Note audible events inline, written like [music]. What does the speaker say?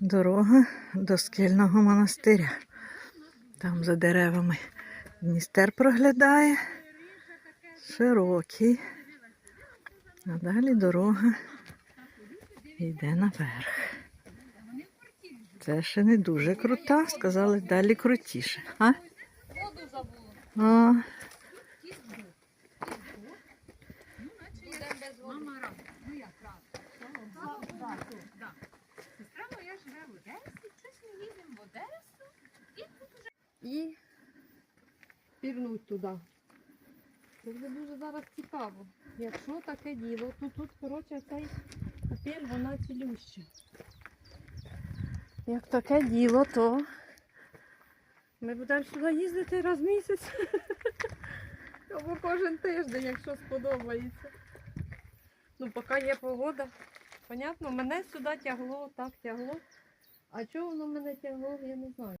Дорога до скельного монастиря. Там за деревами Дністер проглядає. Широкий. А далі дорога йде наверх. Це ще не дуже крута, сказали, далі крутіше. А? А. Мама рада. Ну як рада? І пірнуть туди. Це буде дуже зараз цікаво. Якщо таке діло, то тут, коротше, цей купель, вона цілюща. Як таке діло, то ми будемо сюди їздити раз в місяць. [laughs] Або кожен тиждень, якщо сподобається. Ну, поки є погода. Понятно, мене сюди тягло, так тягло. А чого воно мене тягло, я не знаю.